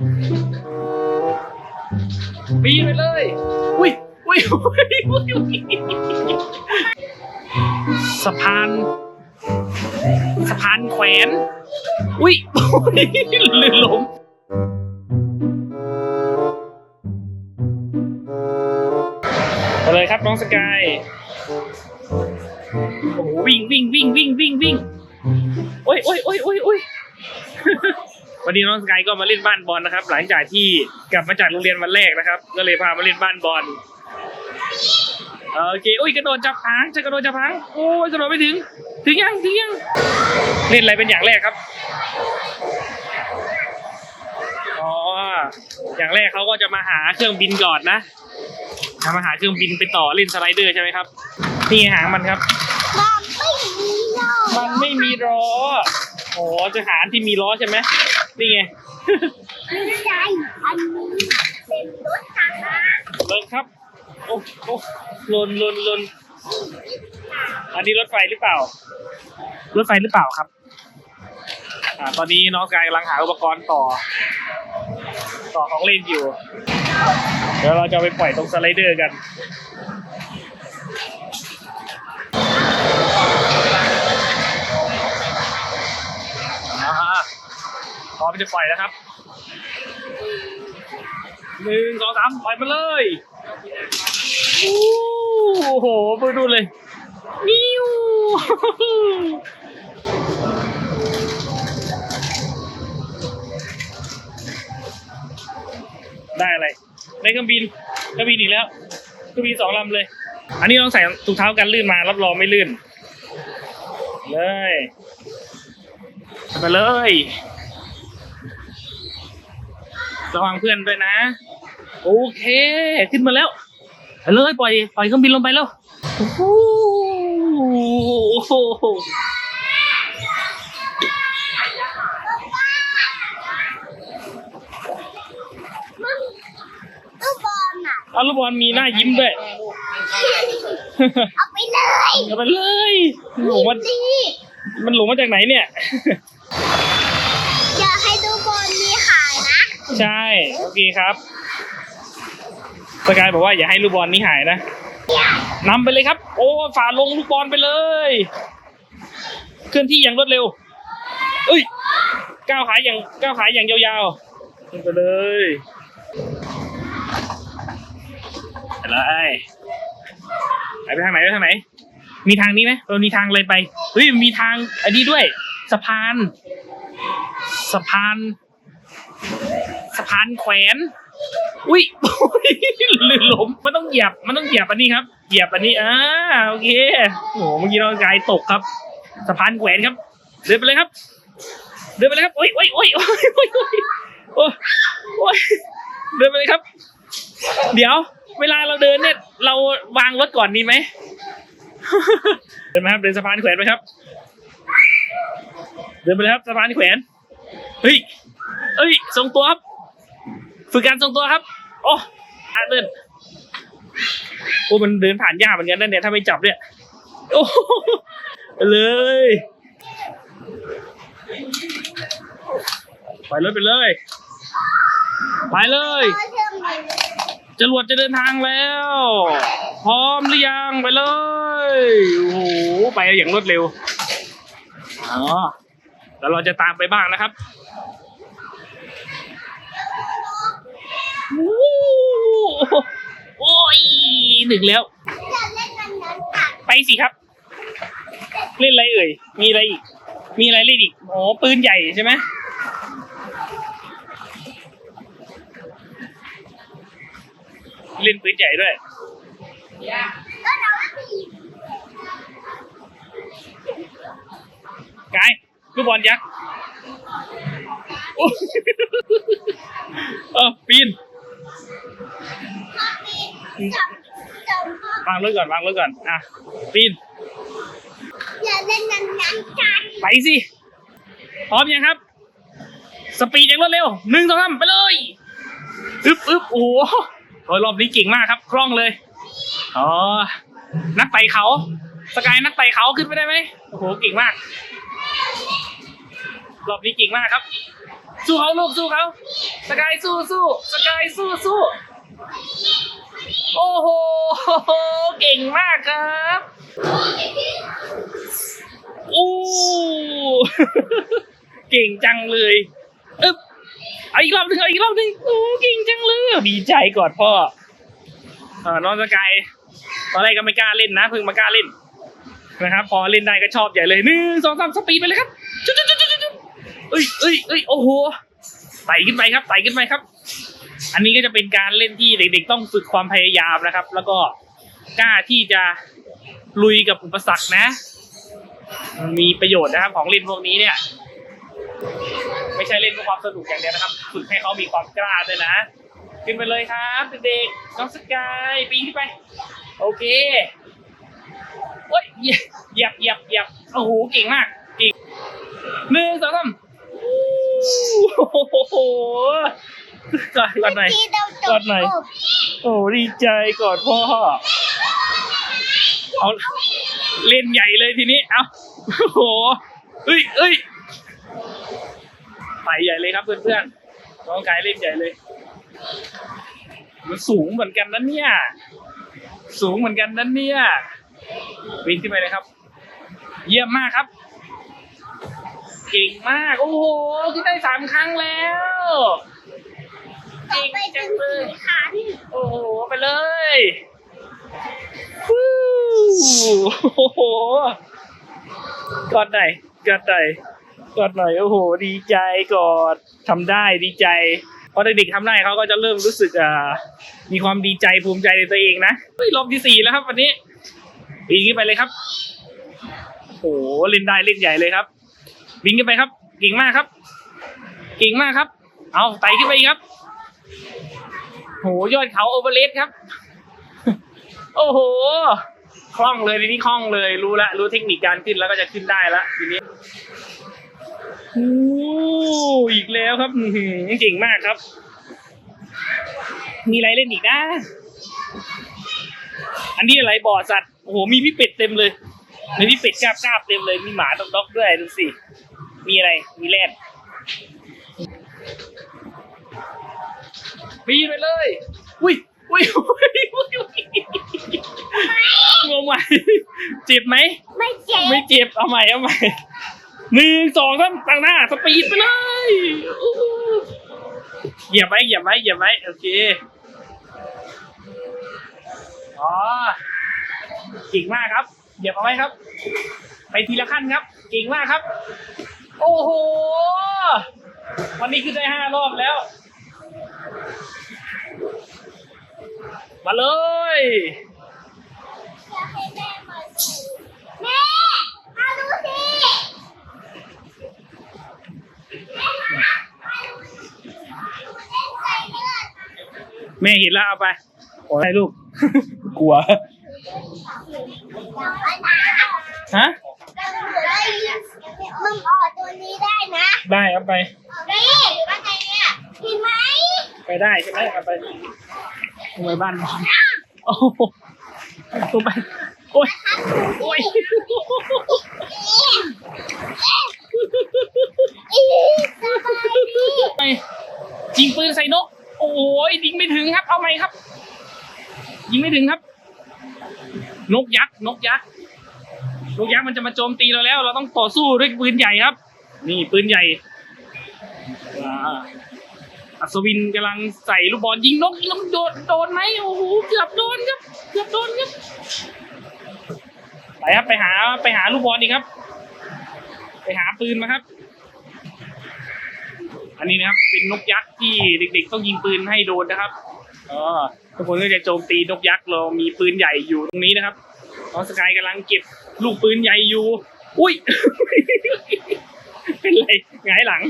ปีนไปเลย อุ้ยอุ้ยอุ้ยอุ้ยสะพาน สะพานแขวน อุ้ยอุ๊ยลื่นล้มไปเลยครับน้องสกาย โอ้โหวิ่งวิ่งวิ่งวิ่งวิ่งวิ่งโอ้ยโอ้ยโอ้ยโอ้ยโอ้ย วันนี้น้องสกายก็มาเล่นบ้านบอลนะครับ หลังจากที่กลับมาจากโรงเรียนวันแรกนะครับ ก็เลยพามาเล่นบ้านบอลโอเคอุ้ยกระโดดจับหางจะกระโดดจับหางโอ้ยกระโดดไม่ถึง ถึงยังถึงยังเล่นอะไรเป็นอย่างแรกครับอ๋ออย่างแรกเขาก็จะมาหาเครื่องบินก่อนนะจะมาหาเครื่องบินไปต่อเล่นสไลเดอร์ใช่ไหมครับนี่หางมันครับมันไม่มีหรอกมันไม่มีล้อโอ้จะหาอันที่มีล้อใช่ไหม นี่ไงไม่ใช่อันนี้เป็นรถถังนะเลิกครับ โอ้โอ้ลนลนลนอันนี้รถไฟหรือเปล่า รถไฟหรือเปล่าครับ อ่า ตอนนี้น้องสกายกำลังหาอุปกรณ์ต่อ ต่อของเล่นอยู่ เดี๋ยวเราจะเอาไปปล่อยตรงสไลเดอร์กัน พร้อมจะปล่อยแล้วครับหนึ่งสองสามปล่อยมาเลยโอ้โหไปดูเลยนิ้วได้อะไรได้เครื่องบินเครื่องบินอีกแล้วเครื่องบินสองลำเลย อันนี้ต้องใส่ถุงเท้ากันลื่นมารับรองไม่ลื่น เลยไปเลย ระวังเพื่อนด้วยนะ โอเค ขึ้นมาแล้วไปเลยปล่อยปล่อยเครื่องบินลงไปแล้วโอ้โหลูกบอลน่ะเอาลูกบอลมีหน้ายิ้มด้วยเอาไปเลยเอาไปเลยหลงมาดีมันหลงมาจากไหนเนี่ยอย่ ใช่โอเคครับสกายบอกว่าอย่าให้ลูกบอลนี้หายนะนำไปเลยครับ โอ้ฝ่าลงลูกบอลไปเลย เคลื่อนที่อย่างรวดเร็วเอ้ยก้าวขาอย่างก้าวขาอย่างยาวๆลงไปเลยไปเลยไปไปทางไหนไปทางไหน มีทางนี้ไหมเออมีทางอะไรไปเฮ้ยมีทางอันนี้ด้วย สะพาน สะพานะพานแขวนอุ้ยลื่นล้มมันต้องเหยียบมันต้องเหยียบอันนี้ครับ เหยียบอันนี้อ่าโอเคโอ้เมื่อกี้เรากายตกครับสะพานแขวนครับ เดินไปเลยครับ เดินไปเลยครับโอ้ยโอ้ยโอ้ยโอ้ยโอ้ยโอ้ยเดินไปเลยครับ เดี๋ยว เวลาเราเดินเนี่ย เราวางรถก่อนดีไหมเดินไหมครับเดินสะพานแขวนไปครับ เดินไปเลยครับสะพานแขวนเฮ้ยเฮ้ยทรงตัวครับ ฝึกการทรงตัวครับ โอ้อาเดินโอ้มันเดินผ่านยากเหมือนกันนะเนี่ยถ้าไม่จับเนี่ย โอ้ไปเลย ไปเลยไปเลยไปเลยเอาเชื่อมเลย จรวดจะเดินทางแล้ว พร้อมหรือยังไปเลย โอ้โห ไปอย่างรวดเร็ว อ๋อ แล้วเราจะตามไปบ้างนะครับ โอ้โห โอ้ยหนึ่งแล้วจะเล่นนั้นนั้นค่ะไปสิครับ เล่นอะไรเอ่ย มีอะไรอีก มีอะไรเล่นอีกอ๋อปืนใหญ่ใช่ไหมเล่นปืนใหญ่ด้วยก็น้องผีกายลูกบอลยักษ์โอ้เออปีน พ่อปีจับจับพ่อวางรถก่อนวางรถก่อน อะ ปีน อย่าเล่นนั้นนั้นกันไปสิ พร้อมยังครับ สปีดอย่างรวดเร็วหนึ่งสองสามไปเลยอึ๊บอึ๊บโอ้โหโอ้ยรอบนี้เก่งมากครับ คล่องเลย อ๋อ นักไต่เขา สกายนักไต่เขาขึ้นไปได้ไหมโอ้โห เก่งมาก รอบนี้เก่งมากครับ สู้เขาลูกสู้เขาสกายสู้สู้สกายสู้สู้โอ้โหเก่งมากครับโอ้เก่งจังเลยอึ๊บเอาอีกรอบหนึ่งเอาอีกรอบหนึ่งโอ้เก่งจังเลยดีใจกอดพ่อเออน้องสกายตอนแรกก็ไม่กล้าเล่นนะเพิ่งมากล้าเล่นนะครับ พอเล่นได้ก็ชอบใหญ่เลยหนึ่งสองสามสปีดไปเลยครับจุ๊บจุ๊บจุ๊บจุ๊บจุ๊บ เอ้ยเอ้ยเอ้ยโอ้โหไต่ขึ้นไปครับไต่ขึ้นไปครับ อันนี้ก็จะเป็นการเล่นที่เด็ก ๆ ต้องฝึกความพยายามนะครับ แล้วก็กล้าที่จะลุยกับอุปสรรคนะ มีประโยชน์นะครับของเล่นพวกนี้เนี่ย ไม่ใช่เล่นเพื่อความสนุกอย่างเดียวนะครับ ฝึกให้เขามีความกล้าด้วยนะขึ้นไปเลยครับเด็กๆน้องสกายปีนขึ้นไป โอเคโอ้ยเหยียบเหยียบเหยียบเหยียบโอ้โหเก่งมากเก่งหนึ่งสองสาม โอ้โหกอดกอดหน่อยที่เราจกอบดหน่อยโอ้ดีใจกอดพ่อเอาเล่นใหญ่เลยทีนี้เอาโอ้โหเอ้ยเอ้ยไปใหญ่เลยครับเพื่อนๆน้องกายเล่นใหญ่เลย มันสูงเหมือนกันนะเนี่ย สูงเหมือนกันนะเนี่ยปีนขึ้นไปเลยครับ เยี่ยมมากครับ เก่งมาก โอ้โหขึ้นได้สามครั้งแล้วต่อไปเป็นสีขันโอ้โหไปเลยฟู้โอ้โหกอดหน่อยกอดหน่อยกอดหน่อยโอ้โห ดีใจกอดทำได้ดีใจพอเด็กๆทำได้เขาก็จะเริ่มรู้สึกอ่ามีความดีใจภูมิใจในตัวเองนะเฮ้ยรอบที่สี่แล้วครับวันนี้ปีนขึ้นไปเลยครับโอ้โหเล่นได้เล่นใหญ่เลยครับ บินขึ้นไปครับเก่งมากครับเก่งมากครับ เอาไต่ขึ้นไปอีกครับโหยอดเขาโอเวอร์เลสครับ โอ้โหคล่องเลยทีนี้คล่องเลยรู้ละรู้เทคนิคการขึ้นแล้วก็จะขึ้นได้ละทีนี้โอ้อีกแล้วครับอือหือเก่งมากครับ มีอะไรเล่นอีกนะ อันนี้อะไรบ่อสัตว์โอ้โหมีพี่เป็ดเต็มเลย มีพี่เป็ดกราบกราบเต็มเลย มีหมาดอกดอกๆด้วยดูสิ มีอะไร มีแรดปีนไปเลยอุ้ยอุ้ยอุ้ยอุ้ยอุ้ยงงไหมเจ็บไหม ไม่เจ็บ ไม่เจ็บ เอาใหม่ เอาใหม่หนึ่งสองสามตั้งหน้า สปีดไปเลยอู้หูเหยียบไว้เหยียบไว้เหยียบไว้โอเค อ๋อเก่งมากครับ เหยียบเอาไว้ครับ ไปทีละขั้นครับ เก่งมากครับ โอ้โห วันนี้ขึ้นได้ห้ารอบแล้ว มาเลยอยากให้แม่มาดูแม่มาดูสิแม่มามาดูสิเล่นใส่เลือดแม่เห็นแล้วเอาไป โอ้ยลูก กลัว ฮะมึงออกตัวนี้ได้นะได้เอาไปนี่ว่าไงเนี่ยเห็นไหมไปได้ใช่ไหมเอาไปทำไมบ้านนอนโอ้โหลงไปโอ้ยโอ้ยอีสบายดีไปยิงปืนใส่นก โอ้ยยิงไม่ถึงครับ เอาไหมครับ ยิงไม่ถึงครับ นกยักษ์นกยักษ์นกยักษ์มันจะมาโจมตีเราแล้ว เราต้องต่อสู้ด้วยปืนใหญ่ครับ นี่ปืนใหญ่ว้าอัศวินกำลังใส่ลูกบอลยิงนกยิงนกโดนโดนไหมโอ้โหเกือบโดนครับเกือบโดนครับไปครับไปหาไปหาลูกบอลดีครับ ไปหาปืนมาครับ อันนี้นะครับเป็นนกยักษ์ที่เด็กๆ ต้องยิงปืนให้โดนนะครับอ๋อทุกคนก็จะโจมตีนกยักษ์เรามีปืนใหญ่อยู่ตรงนี้นะครับน้องสกายกำลังเก็บลูกปืนใหญ่อยู่ อุ้ย เป็นไรหงายหลัง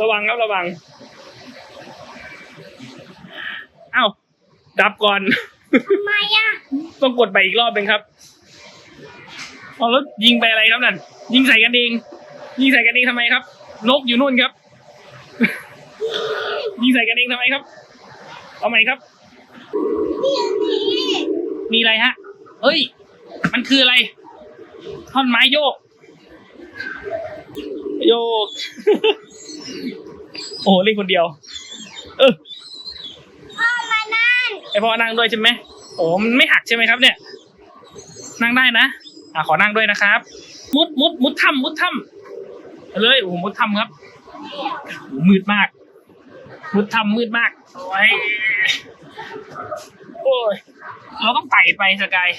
ระวังครับระวังเอ้าดับก่อน ทำไมอะต้องกดไปอีกรอบเป็นงครับอ๋อแล้วยิงไปอะไรครับนั่นยิงใส่กันเอง ยิงใส่กันเองทำไมครับ นกอยู่นู่นครับ ยิงใส่กันเองทำไมครับ เอาใหม่ครับนี่นี่มีอะไรฮะ เฮ้ย มันคืออะไร ท่อนไม้โยก โยก โอ้เล่นคนเดียว เออพ่อมานั่นไอพ่อนั่งด้วยใช่ไหมโอ้มันไม่หักใช่ไหมครับ เนี่ย นั่งได้นะ อะขอนั่งด้วยนะครับ มุดมุดมุดถ้ำมุดถ้ำเอาเลยโอ้โหมุดถ้ำครับโอ้โห มืดมากมุดทำมืดมากโอ้ยโอ้ยเราต้องไต่ไปสกาย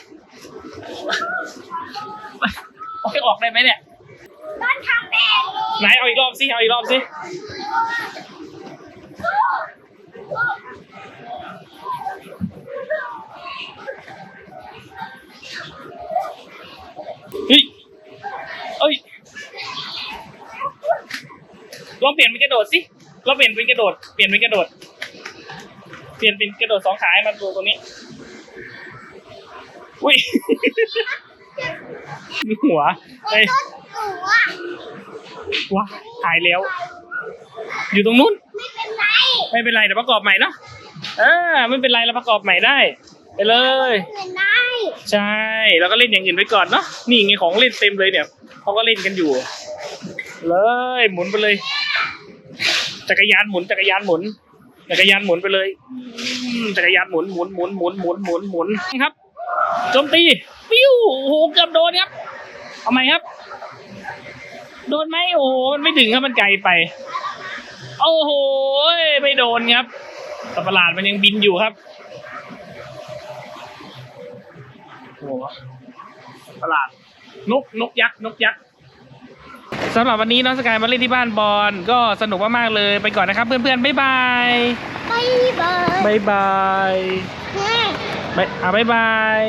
โอ้ยออกได้ไหมเนี่ยต้นทำแบบนี้ไหนเอาอีกรอบสิเอาอีกรอบสิเฮ้ยเอ้ย ลองเปลี่ยนเป็นกระโดดสิลองเปลี่ยนเป็นกระโดด เปลี่ยนเป็นกระโดด เปลี่ยนเป็นกระโดดสองขาให้มันดูตรงนี้ อุ้ย มีหัวไอ้เอ้ยต้นหนูอะว้าหายแล้ว อยู่ตรงนู้น ไม่เป็นไร ไม่เป็นไรเดี๋ยวประกอบใหม่เนาะเออไม่เป็นไรเราประกอบใหม่ได้ ไปเลยเหมือนได้ใช่ แล้วก็เล่นอย่างอื่นไปก่อนเนาะ นี่ไงของเล่นเต็มเลยเนี่ยเขาก็เล่นกันอยู่ เลย หมุนไปเลย จักรยานหมุนจักรยานหมุน จักรยานหมุนไปเลยจักรยานหมุนหมุนหมุนหมุนหมุนหมุนหมุนครับโจมตีปิ้วโอ้โหเกือบโดนครับเอาไหมครับ โดนไหมโอ้โหมันไม่ถึงครับมันไกลไป โอ้โหไม่โดนครับแต่ประหลาดมันยังบินอยู่ครับโอ้ประหลาดนกนกยักษ์นกยักษ์ สำหรับวันนี้น้องสกายมาเล่นที่บ้านบอลก็สนุกมากๆเลยไปก่อนนะครับ เพื่อนๆบ๊ายบายบ๊ายบายบ๊ายบายแม่บ๊ายอะบ๊ายบาย